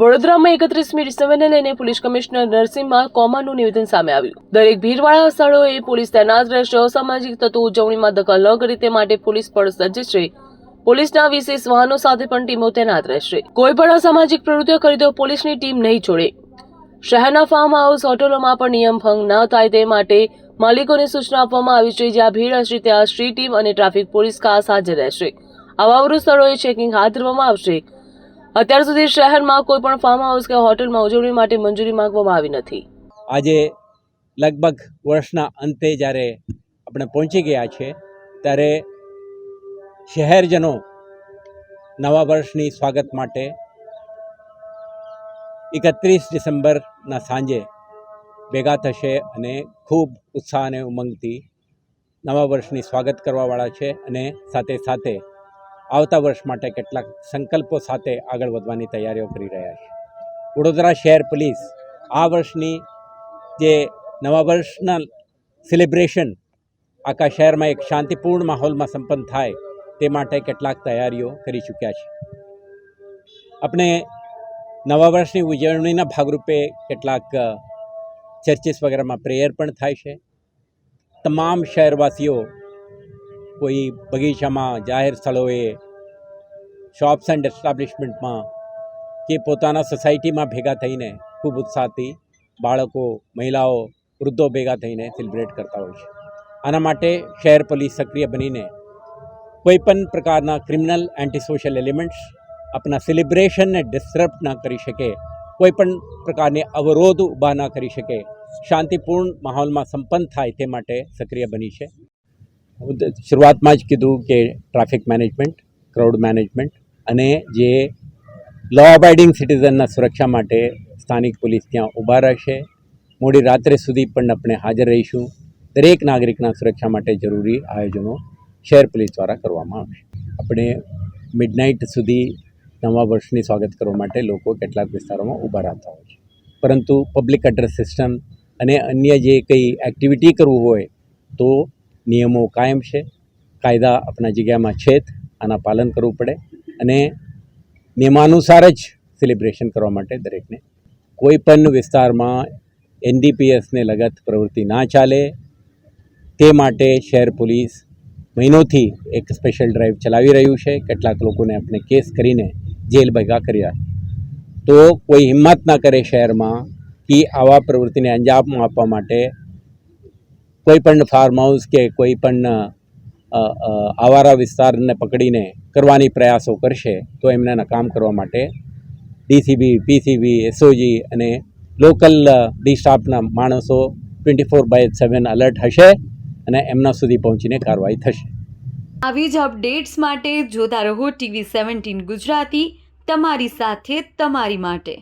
વડોદરામાં એકત્રીસમી ડિસેમ્બરને લઈને police commissioner નરસિંહમાં કોમાનું નિવેદન સામે આવ્યું. દરેક ભીડવાળા સ્થળોએ પોલીસ તૈનાત રહેશે, અસામાજિક તત્વો ઉજવણીમાં દખલ ન કરે તે માટે પોલીસ પણ સજ્જ છે. પોલીસના વિશેષ વાહનો સાથે પણ ટીમો તૈનાત રહેશે. કોઈ પણ અસામાજિક પ્રવૃત્તિઓ કરી તો પોલીસની ટીમ નહીં છોડે. શહેરના ફાર્મ હાઉસ હોટલોમાં પણ નિયમ ભંગ ન થાય તે માટે માલિકોને સૂચના આપવામાં આવી છે, જ્યાં ભીડ હશે ત્યાં સ્ટ્રીટ ટીમ અને ટ્રાફિક પોલીસ ખાસ હાજર રહેશે. આવા સ્થળોએ ચેકિંગ હાથ ધરવામાં આવશે. અત્યાર સુધી શહેરમાં કોઈ પણ ફાર્મ હાઉસ કે હોટલમાં ઉજવણી માટે મંજૂરી માંગવામાં આવી નથી. આજે લગભગ વર્ષના અંતે જ્યારે આપણે પહોંચી ગયા છે, ત્યારે શહેરજનો નવા વર્ષની સ્વાગત માટે એકત્રીસ ડિસેમ્બરના સાંજે ભેગા થશે અને ખૂબ ઉત્સાહ અને ઉમંગથી નવા વર્ષની સ્વાગત કરવાવાળા છે અને સાથે સાથે આવતા વર્ષ માટે કેટલાક સંકલ્પો સાથે આગળ વધવાની તૈયારીઓ કરી રહ્યા છે. વડોદરા શહેર પોલીસ આ વર્ષની જે નવા વર્ષના સેલિબ્રેશન આખા શહેરમાં એક શાંતિપૂર્ણ માહોલમાં સંપન્ન થાય તે માટે કેટલાક તૈયારીઓ કરી ચૂક્યા છે. આપણે નવા વર્ષની ઉજવણીના ભાગરૂપે કેટલાક ચર્ચિસ વગેરેમાં પ્રેયર પણ થાય છે. તમામ શહેરવાસીઓ કોઈ બગીચામાં, જાહેર સ્થળોએ શોપ્સ એન્ડ એસ્ટાબ્લિશમેન્ટમાં કે પોતાના સોસાયટીમાં ભેગા થઈને ખૂબ ઉત્સાહથી બાળકો, મહિલાઓ, વૃદ્ધો ભેગા થઈને સેલિબ્રેટ કરતા હોય છે. આના માટે શહેર પોલીસ સક્રિય બનીને કોઈપણ પ્રકારના ક્રિમિનલ એન્ટી સોશિયલ એલિમેન્ટ્સ આપણા સેલિબ્રેશનને ડિસ્ટર્બ ના કરી શકે કોઈપણ પ્રકારની અવરોધ ઊભા ના કરી શકે, શાંતિપૂર્ણ માહોલમાં સંપન્ન થાય તે માટે સક્રિય બની છે. શરૂઆતમાં જ કીધું કે ટ્રાફિક મેનેજમેન્ટ, ક્રાઉડ મેનેજમેન્ટ અને જે લો અબાઇડિંગ સિટીઝનના સુરક્ષા માટે સ્થાનિક પોલીસ ત્યાં ઊભા રહેશે. મોડી રાત્રે સુધી પણ આપણે હાજર રહીશું. દરેક નાગરિકના સુરક્ષા માટે જરૂરી આયોજનો શહેર પોલીસ દ્વારા કરવામાં આવશે. આપણે મિડનાઇટ સુધી નવા વર્ષની સ્વાગત કરવા માટે લોકો કેટલાક વિસ્તારોમાં ઊભા રહેતા હોય છે. પરંતુ પબ્લિક એડ્રેસ સિસ્ટમ અને અન્ય જે કંઈ એક્ટિવિટી કરવું હોય તો નિયમો કાયમ છે. કાયદા આપણા જગ્યામાં છે આના પાલન કરવું પડે અને નિયમાનુસાર જ સેલિબ્રેશન કરવા માટે દરેકને. કોઈ પણ વિસ્તારમાં એનડીપીએસને લગત પ્રવૃત્તિ ના ચાલે, તે માટે શહેર પોલીસ મહિનોથી એક સ્પેશિયલ ડ્રાઈવ ચલાવી રહ્યું છે. કેટલાક લોકોને આપણે કેસ કરીને જેલ ભેગા કર્યા. તો કોઈ હિંમત ના કરે શહેરમાં કે આવા પ્રવૃત્તિને અંજામ આપવા માટે કોઈ પણ ફાર્મ હાઉસ કે કોઈ પણ આવારા વિસ્તારને પકડીને કરવાની પ્રયાસો કરશે, તો એમને નકામ કરવા માટે ડીસીબી પીસીબી એસઓજી અને લોકલ ડી સ્ટાફના માણસો twenty four by seven alert હશે અને એમના સુધી પહોંચીને કાર્યવાહી થશે. આવી જ અપડેટ્સ માટે જોતા રહો ટીવી સેવન્ટીન ગુજરાતી, તમારી સાથે, તમારી માટે.